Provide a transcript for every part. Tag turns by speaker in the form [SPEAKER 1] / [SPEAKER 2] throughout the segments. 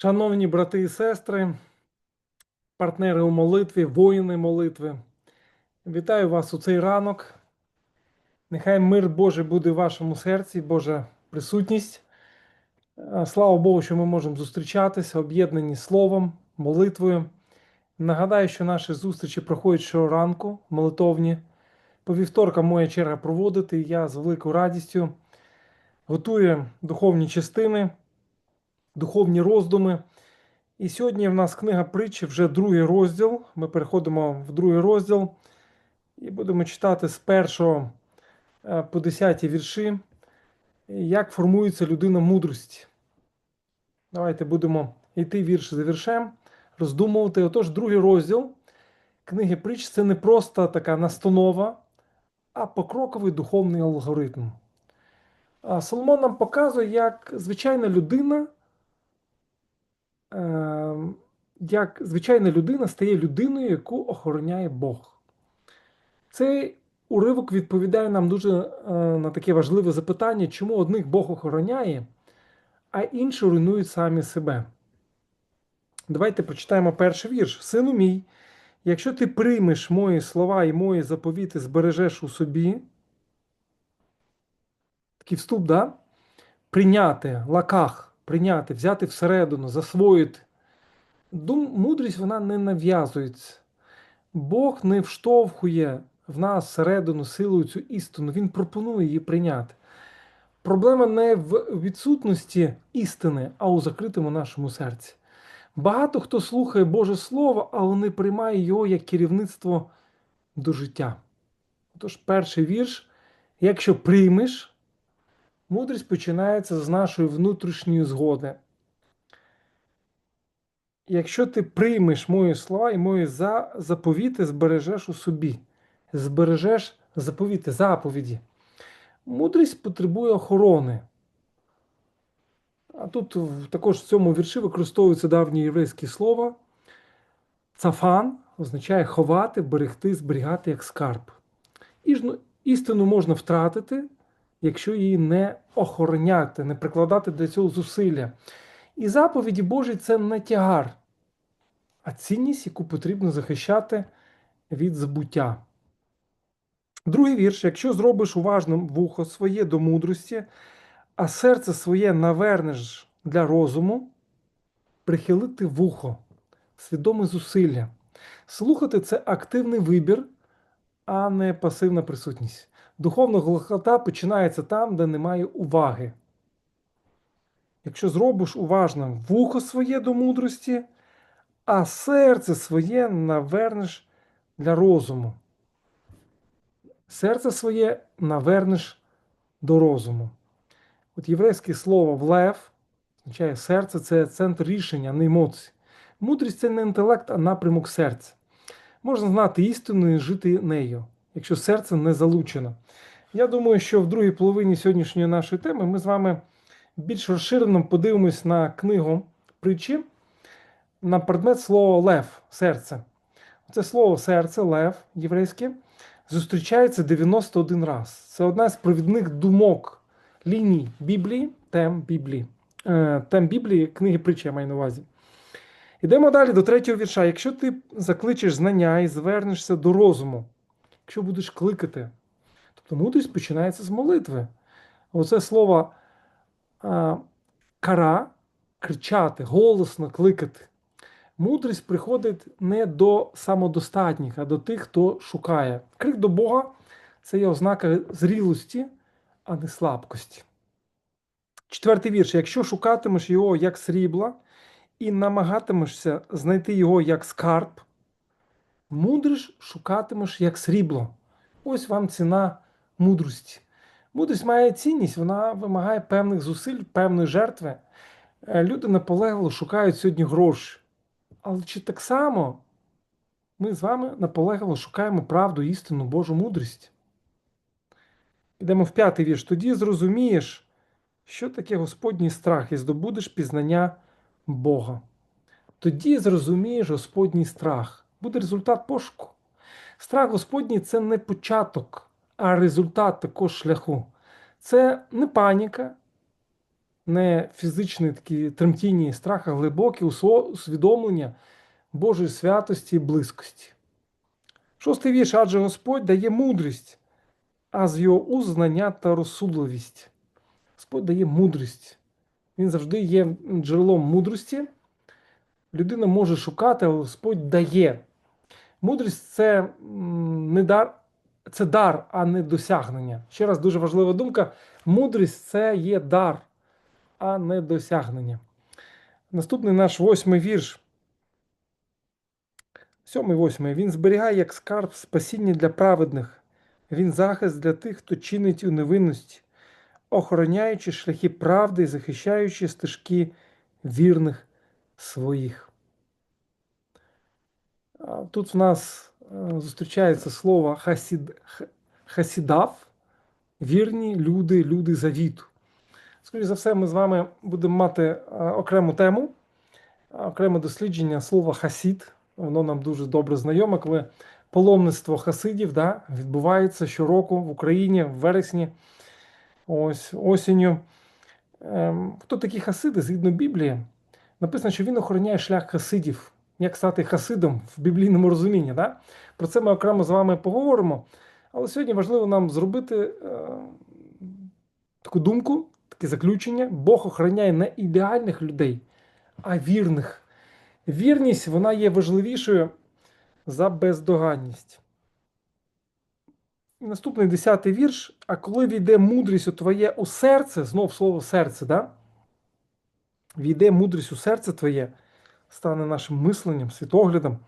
[SPEAKER 1] Шановні брати і сестри, партнери у молитві, воїни молитви, вітаю вас у цей ранок. Нехай мир Божий буде в вашому серці, Божа присутність. Слава Богу, що ми можемо зустрічатися, об'єднані словом, молитвою. Нагадаю, що наші зустрічі проходять щоранку, молитовні. По вівторкам моя черга проводити. і Я з великою радістю готую духовні частини, духовні роздуми. І сьогодні в нас книга притчі, вже другий розділ. Ми переходимо в другий розділ і будемо читати з першого е, по десяті вірші, як формується людина мудрості. Давайте будемо йти вірш за віршем, роздумувати. Отож, другий розділ книги притч це не просто така настанова, а покроковий духовний алгоритм. Соломон нам показує, як звичайна людина як звичайна людина стає людиною, яку охороняє Бог. Цей уривок відповідає нам дуже е, на таке важливе запитання, чому одних Бог охороняє, а інші руйнують самі себе. Давайте прочитаємо перший вірш. Сину мій, якщо ти приймеш мої слова і мої заповіти, збережеш у собі. Такий вступ, да? Прийняти, лаках, прийняти, взяти всередину, засвоїти. Дум, мудрість вона не нав'язується. Бог не вштовхує в нас всередину силою цю істину, Він пропонує її прийняти. Проблема не в відсутності істини, а у закритому нашому серці. Багато хто слухає Боже Слово, але не приймає його як керівництво до життя. Тож, перший вірш: якщо приймеш, мудрість починається з нашої внутрішньої згоди. Якщо ти приймеш мої слова і мої за- заповіти, збережеш у собі, збережеш заповіти, заповіді. Мудрість потребує охорони. А тут також в цьому вірші використовується давнє єврейське слово. Цафан означає ховати, берегти, зберігати як скарб. Істину можна втратити, якщо її не охороняти, не прикладати для цього зусилля. І заповіді Божі це не тягар, а цінність, яку потрібно захищати від забуття. Другий вірш: якщо зробиш уважним вухо своє до мудрості, а серце своє навернеш для розуму, прихилити вухо, свідоме зусилля. Слухати це активний вибір, а не пасивна присутність. Духовна глухота починається там, де немає уваги. Якщо зробиш уважним вухо своє до мудрості, а серце своє навернеш для розуму. Серце своє навернеш до розуму. От єврейське слово влев означає серце це центр рішення, не емоції. Мудрість це не інтелект, а напрямок серця. Можна знати істину і жити нею, якщо серце не залучено. Я думаю, що в другій половині сьогоднішньої нашої теми ми з вами більш розширено подивимось на книгу притчі на предмет слова лев, серце. Це слово серце, лев єврейське, зустрічається 91 раз. Це одна з провідних думок ліній Біблії, тем Біблії. Е, Тем Біблії, книги притчі, я маю на увазі. Йдемо далі до третього вірша. Якщо ти закличеш знання і звернешся до розуму, якщо будеш кликати, тобто мудрість починається з молитви. Оце слово а, кара кричати, голосно кликати. Мудрість приходить не до самодостатніх, а до тих, хто шукає. Крик до Бога це є ознака зрілості, а не слабкості. Четвертий вірш. Якщо шукатимеш його як срібла і намагатимешся знайти його як скарб, мудрість шукатимеш як срібло. Ось вам ціна мудрості. Мудрість має цінність, вона вимагає певних зусиль, певної жертви. Е, Люди наполегливо шукають сьогодні гроші. Але чи так само ми з вами наполегливо шукаємо правду, істину, Божу мудрість? Йдемо в п'ятий вірш. Тоді зрозумієш, що таке Господній страх, і здобудеш пізнання Бога. Тоді зрозумієш Господній страх. Буде результат пошуку. Страх Господній це не початок, а результат такого шляху. Це не паніка, не фізичні такі тремтіння і страх, а глибоке усвідомлення Божої святості і близькості. Шостий вірш, адже Господь дає мудрість, а з його уст знання та розсудливість. Господь дає мудрість. Він завжди є джерелом мудрості. Людина може шукати, але Господь дає. Мудрість це не дар, це дар, а не досягнення. Ще раз дуже важлива думка: мудрість це є дар, а не досягнення. Наступний наш восьмий вірш. Сьомий восьмий. Він зберігає як скарб спасіння для праведних. Він захист для тих, хто чинить у невинності, охороняючи шляхи правди і захищаючи стежки вірних своїх. Тут в нас е, зустрічається слово хасід, хасідав, вірні люди, люди завіту. Скоріше за все, ми з вами будемо мати е, окрему тему, е, окреме дослідження слова хасід. Воно нам дуже добре знайоме, коли паломництво хасидів да, відбувається щороку в Україні в вересні, ось осінню. Ем, Хто такі хасиди згідно Біблії? Написано, що він охороняє шлях хасидів. Як стати хасидом в біблійному розумінні. Да? Про це ми окремо з вами поговоримо. Але сьогодні важливо нам зробити е, таку думку, таке заключення. Бог охороняє не ідеальних людей, а вірних. Вірність вона є важливішою за бездоганність. І наступний десятий вірш. А коли війде мудрість у твоє у серце, знов слово серце, да? війде мудрість у серце твоє, стане нашим мисленням, світоглядом,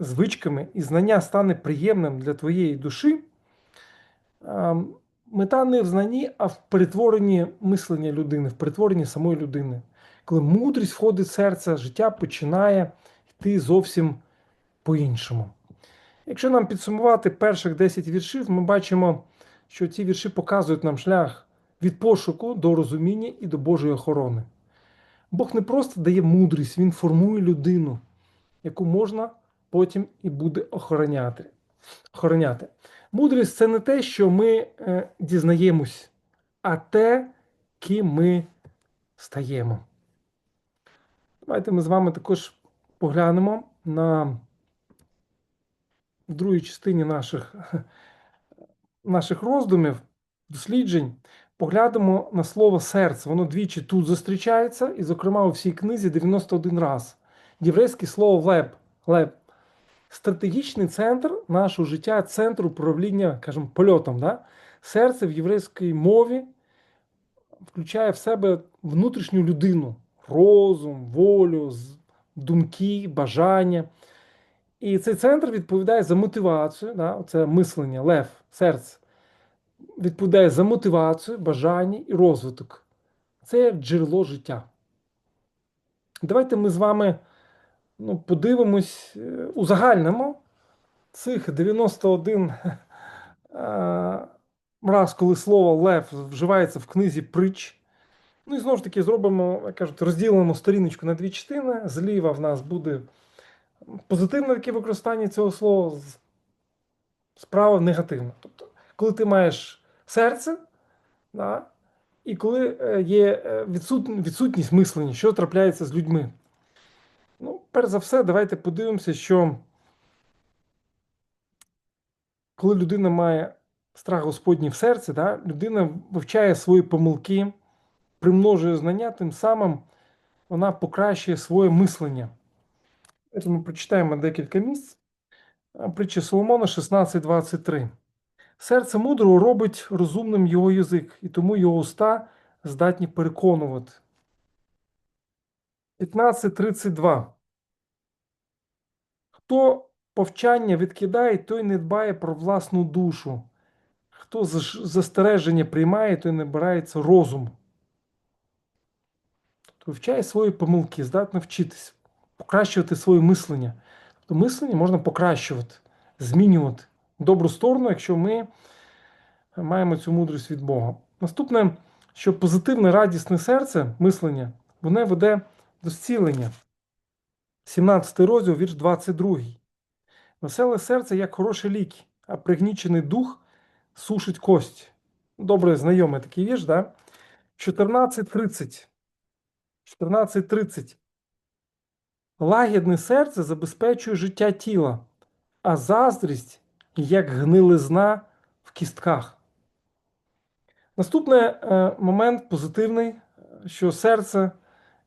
[SPEAKER 1] звичками, і знання стане приємним для твоєї душі. Мета не в знанні, а в перетворенні мислення людини, в перетворенні самої людини. Коли мудрість входить в серце, життя починає йти зовсім по-іншому. Якщо нам підсумувати перших 10 віршів, ми бачимо, що ці вірші показують нам шлях від пошуку до розуміння і до Божої охорони. Бог не просто дає мудрість, Він формує людину, яку можна потім і буде охороняти. охороняти. Мудрість це не те, що ми е, дізнаємось, а те, ким ми стаємо. Давайте ми з вами також поглянемо на другій частині наших, наших роздумів, досліджень. Поглянемо на слово серце. Воно двічі тут зустрічається, і, зокрема, у всій книзі 91 раз. Єврейське слово леб. леб. Стратегічний центр нашого життя, центр управління, кажемо, польотом. Да? Серце в єврейській мові включає в себе внутрішню людину, розум, волю, думки, бажання. І цей центр відповідає за мотивацію, да? це мислення, лев, серце. Відповідає за мотивацію, бажання і розвиток. Це джерело життя. Давайте ми з вами ну, подивимось, е, узагальнимо цих 91 е, раз, коли слово лев вживається в книзі притч. Ну і знову ж таки зробимо, як кажуть, розділимо сторіночку на дві частини. Зліва в нас буде позитивне таке використання цього слова, справа негативна. Тобто, коли ти маєш серце, да, і коли е, є е, відсутність мислення, що трапляється з людьми. Ну, перш за все, давайте подивимося, що коли людина має страх Господній в серці, да, людина вивчає свої помилки, примножує знання, тим самим вона покращує своє мислення. Давайте Ми прочитаємо декілька місць. Притча Соломона 16.23. Серце мудрого робить розумним його язик, і тому його уста здатні переконувати. 15.32. Хто повчання відкидає, той не дбає про власну душу. Хто застереження приймає, той набирається розуму. Тобто вивчає свої помилки, здатно вчитись, покращувати своє мислення. Тобто мислення можна покращувати, змінювати добру сторону, якщо ми маємо цю мудрість від Бога. Наступне, що позитивне радісне серце, мислення, воно веде до зцілення. 17 розділ, вірш 22. Веселе серце як хороші ліки, а пригнічений дух сушить кость. Добре знайомий такий вірш, да? 14.30. 14.30. Лагідне серце забезпечує життя тіла, а заздрість як гнилизна в кістках. Наступний е, момент позитивний, що серце,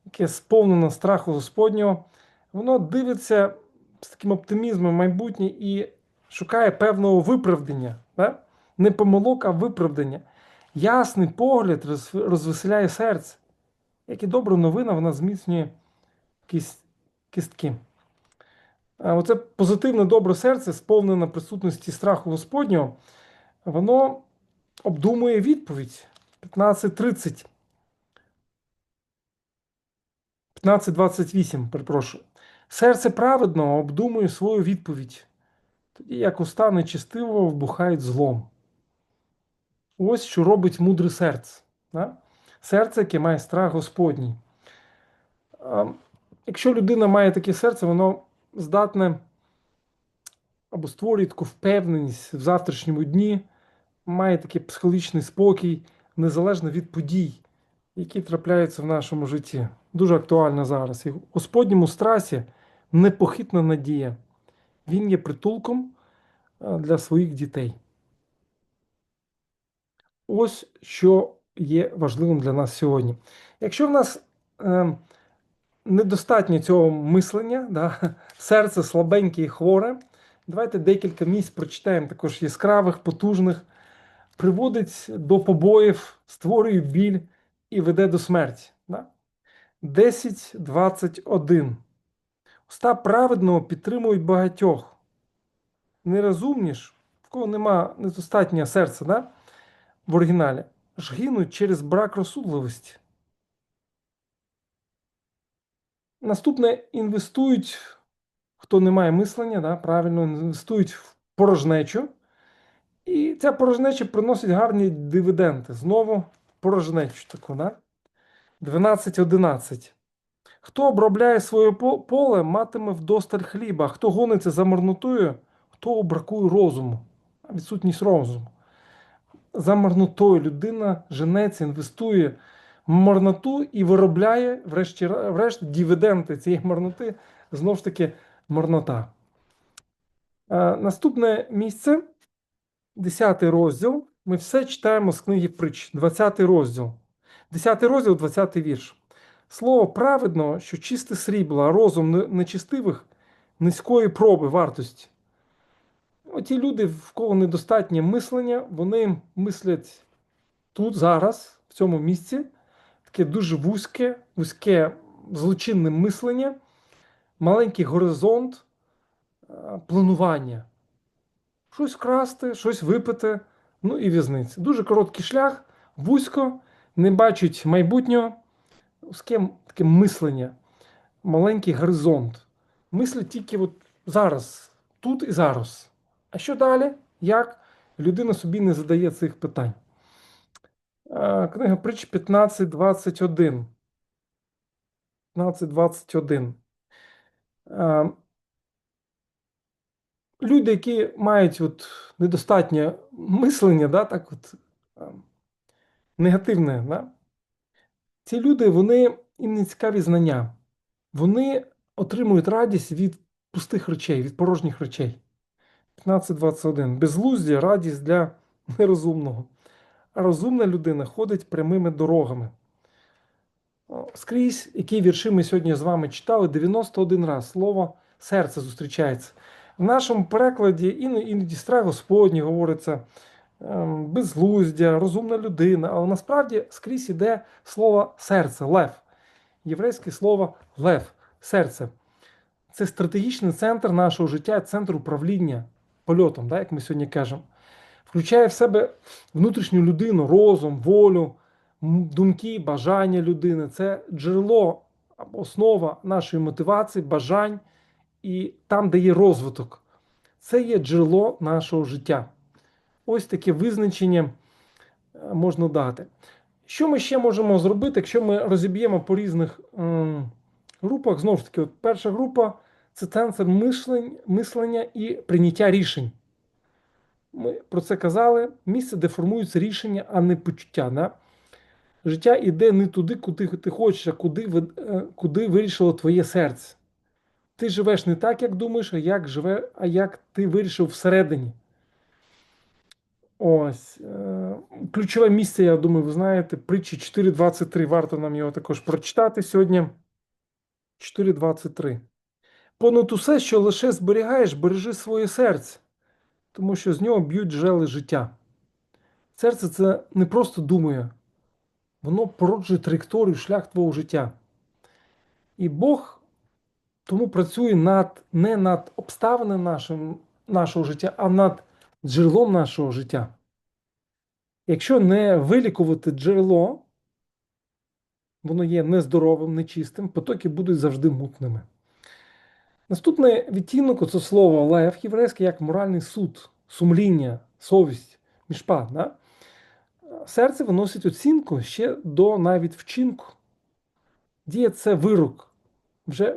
[SPEAKER 1] яке сповнено страху Господнього, воно дивиться з таким оптимізмом в майбутнє і шукає певного виправдання. Да? Не помилок, а виправдання. Ясний погляд роз- розвеселяє серце. Як і добра новина, вона зміцнює кіс- кістки. А оце позитивне добре серце, сповнене присутності страху Господнього, воно обдумує відповідь 15.30. 15.28, перепрошую. Серце праведного обдумує свою відповідь, тоді як уста нечистивого вбухають злом. Ось що робить мудре серце. Да? Серце, яке має страх Господній. Якщо людина має таке серце, воно здатне або створює таку впевненість в завтрашньому дні, має такий психологічний спокій, незалежно від подій, які трапляються в нашому житті. Дуже актуально зараз. І в Господньому страсі непохитна надія. Він є притулком для своїх дітей. Ось що є важливим для нас сьогодні. Якщо в нас е, недостатньо цього мислення, да, серце слабеньке і хворе, давайте декілька місць прочитаємо також яскравих, потужних, приводить до побоїв, створює біль і веде до смерті. Да? 10.21. Уста праведного підтримують багатьох. Нерозумні ж, в кого нема недостатнього серця, да? в оригіналі, ж гинуть через брак розсудливості. Наступне інвестують, хто не має мислення, да, правильно, інвестують в порожнечу. І ця порожнеча приносить гарні дивіденди. Знову порожнечу таку. Да? 12.11. Хто обробляє своє поле, матиме вдосталь хліба, хто гониться за марнотою, хто бракує розуму, відсутність розуму. За марнотою людина женеться, інвестує марноту і виробляє, врешті, врешті, дивіденди цієї марноти, знову ж таки, марнота. Е, наступне місце, 10 розділ. Ми все читаємо з книги притч, 20 розділ. 10 розділ, 20 вірш. Слово праведного, що чисте срібло, а розум нечистивих низької проби вартості. Оті люди, в кого недостатнє мислення, вони мислять тут, зараз, в цьому місці, таке дуже вузьке, вузьке злочинне мислення, маленький горизонт е, планування. Щось вкрасти, щось випити, ну і в'язниця. Дуже короткий шлях, вузько, не бачить майбутнього, вузьке таке мислення, маленький горизонт. Мислить тільки от зараз, тут і зараз. А що далі? Як? Людина собі не задає цих питань. Книга притч 15.21. 15.21. Е, Люди, які мають от недостатнє мислення, да, так от, негативне, да, ці люди, вони їм не цікаві знання. Вони отримують радість від пустих речей, від порожніх речей. 15.21. Безглуздя, радість для нерозумного. Розумна людина ходить прямими дорогами. Скрізь, які вірші ми сьогодні з вами читали, 91 раз слово серце зустрічається. В нашому перекладі іноді, страх Господній говориться, ем, безглуздя, розумна людина, але насправді скрізь іде слово серце, лев. Єврейське слово лев, серце. Це стратегічний центр нашого життя, центр управління польотом, да, як ми сьогодні кажемо. Включає в себе внутрішню людину, розум, волю, думки, бажання людини. Це джерело основа нашої мотивації, бажань і там, де є розвиток. Це є джерело нашого життя. Ось таке визначення е, можна дати. Що ми ще можемо зробити, якщо ми розіб'ємо по різних ем, групах? Знову ж таки, от перша група це центр мислень, мислення і прийняття рішень. Ми про це казали. Місце, де формуються рішення, а не почуття. Да? життя йде не туди, куди ти хочеш, а куди, е, куди вирішило твоє серце. Ти живеш не так, як думаєш, а як живе, а як ти вирішив всередині. Ось. е, Ключове місце, я думаю, ви знаєте, притчі 4.23. Варто нам його також прочитати сьогодні. 4.23. Понад усе, що лише зберігаєш, бережи своє серце, тому що з нього б'ють жели життя. Серце це не просто думає, воно породжує траєкторію, шлях твого життя. І Бог тому працює над, не над обставинами нашим, нашого життя, а над джерелом нашого життя. Якщо не вилікувати джерело, воно є нездоровим, нечистим, потоки будуть завжди мутними. Наступний відтінок це слово лев єврейське як моральний суд, сумління, совість, мішпа. Да? Серце виносить оцінку ще до навіть вчинку. Дія це вирок, вже,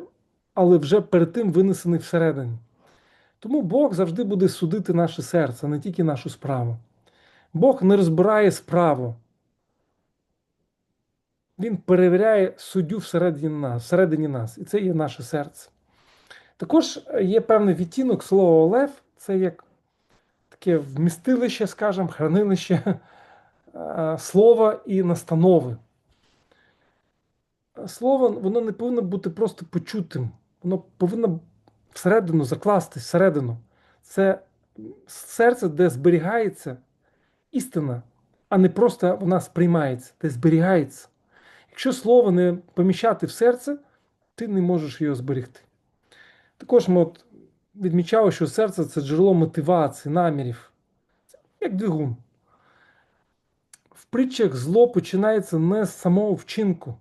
[SPEAKER 1] але вже перед тим винесений всередині. Тому Бог завжди буде судити наше серце, не тільки нашу справу. Бог не розбирає справу. Він перевіряє суддю всередині нас, всередині нас, і це є наше серце. Також є певний відтінок слова лев, це як таке вмістилище, скажімо, хранилище е, слова і настанови. Слово воно не повинно бути просто почутим, воно повинно всередину закластись, всередину. Це серце, де зберігається істина, а не просто вона сприймається, де зберігається. Якщо слово не поміщати в серце, ти не можеш його зберегти. Також ми от відмічали, що серце це джерело мотивації, намірів, як двигун. В притчах зло починається не з самого вчинку,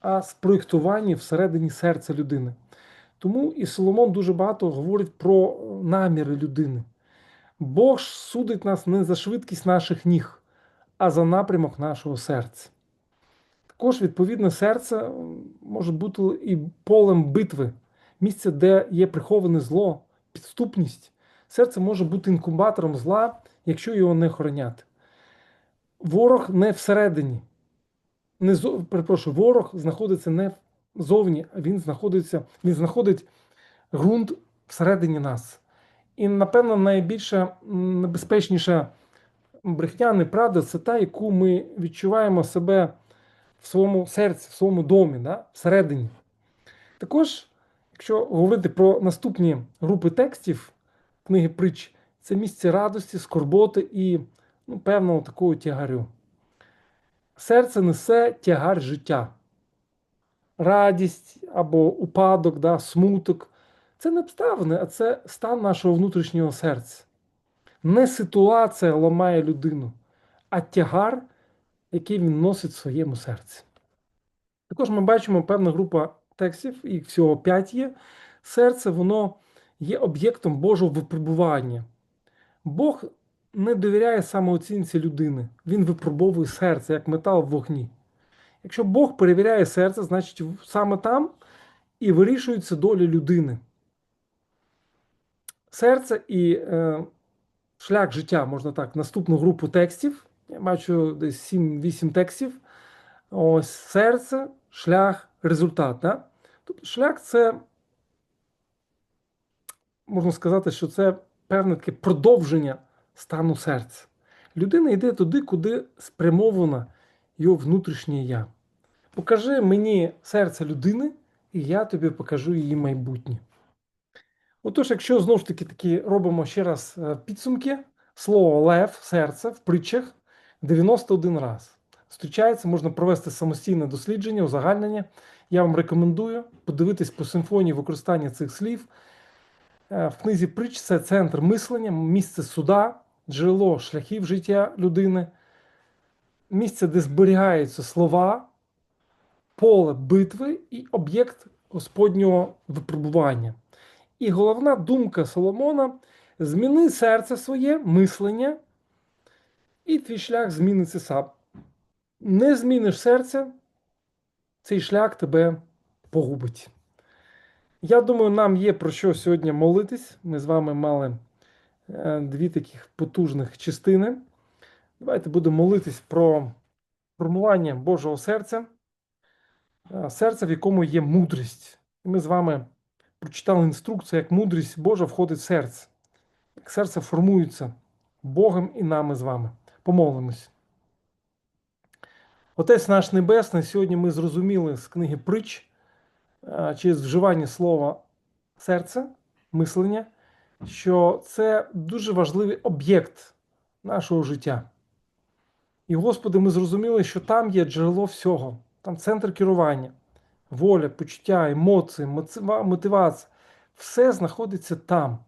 [SPEAKER 1] а з проєктування всередині серця людини. Тому і Соломон дуже багато говорить про наміри людини. Бог ж судить нас не за швидкість наших ніг, а за напрямок нашого серця. Також, відповідне серце може бути і полем битви, місце, де є приховане зло, підступність. Серце може бути інкубатором зла, якщо його не охороняти. Ворог не всередині. Не зо... Перепрошую, ворог знаходиться не зовні, він знаходиться, він знаходить ґрунт всередині нас. І, напевно, найбільша небезпечніша брехня, неправда це та, яку ми відчуваємо себе в своєму серці, в своєму домі, да? всередині. Також, якщо говорити про наступні групи текстів книги притч, це місце радості, скорботи і ну, певного такого тягарю. Серце несе тягар життя, радість або упадок, да, смуток. Це не обставини, а це стан нашого внутрішнього серця. Не ситуація ламає людину, а тягар, який він носить в своєму серці. Також ми бачимо певна група текстів, їх всього п'ять є. Серце воно є об'єктом Божого випробування. Бог не довіряє самооцінці людини, він випробовує серце як метал в вогні. Якщо Бог перевіряє серце, значить саме там і вирішується доля людини. Серце і е, шлях життя, можна так, наступну групу текстів. Я бачу десь 7-8 текстів. Ось серце, шлях, результат. Да? Тобто шлях це, можна сказати, що це певне таке продовження стану серця. Людина йде туди, куди спрямована його внутрішнє я. Покажи мені серце людини, і я тобі покажу її майбутнє. Отож, якщо знову ж таки таки робимо ще раз е, підсумки, слово лев, серце в притчах 91 раз. Зустрічається, можна провести самостійне дослідження, узагальнення. Я вам рекомендую подивитись по симфонії використання цих слів. Е, В книзі притч це центр мислення, місце суда, джерело шляхів життя людини, місце, де зберігаються слова, поле битви і об'єкт Господнього випробування. І головна думка Соломона: зміни серце своє, мислення, і твій шлях зміниться сам. Не зміниш серце, цей шлях тебе погубить. Я думаю, нам є про що сьогодні молитись. Ми з вами мали е, дві таких потужних частини. Давайте будемо молитись про формування Божого серця, е, серця, в якому є мудрість. Ми з вами прочитали інструкцію, як мудрість Божа входить в серце, як серце формується Богом і нами з вами. Помолимось. Отець наш Небесний, сьогодні ми зрозуміли з книги притч е, через вживання слова серце, мислення, що це дуже важливий об'єкт нашого життя. І, Господи, ми зрозуміли, що там є джерело всього, там центр керування, воля, почуття, емоції, мотивація. Все знаходиться там.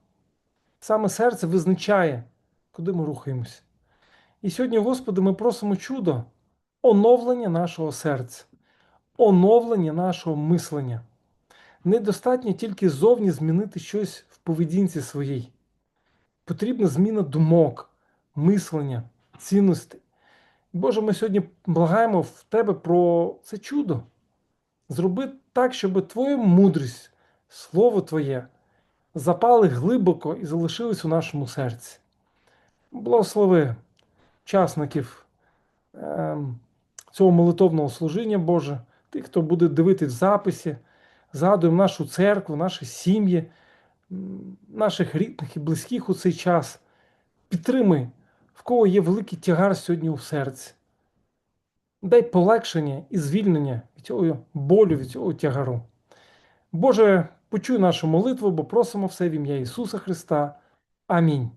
[SPEAKER 1] Саме серце визначає, куди ми рухаємося. І сьогодні, Господи, ми просимо чудо, оновлення нашого серця, оновлення нашого мислення. Недостатньо тільки зовні змінити щось в поведінці своїй. Потрібна зміна думок, мислення, цінностей. Боже, ми сьогодні благаємо в Тебе про це чудо. Зроби так, щоб Твоя мудрість, Слово Твоє запали глибоко і залишились у нашому серці. Благослови учасників ем, цього молитовного служіння, Боже, тих, хто буде дивитись в записі, згадуємо нашу церкву, наші сім'ї, наших рідних і близьких у цей час. Підтримай, в кого є великий тягар сьогодні у серці. Дай полегшення і звільнення від цього болю, від цього тягару. Боже, почуй нашу молитву, бо просимо все в ім'я Ісуса Христа. Амінь.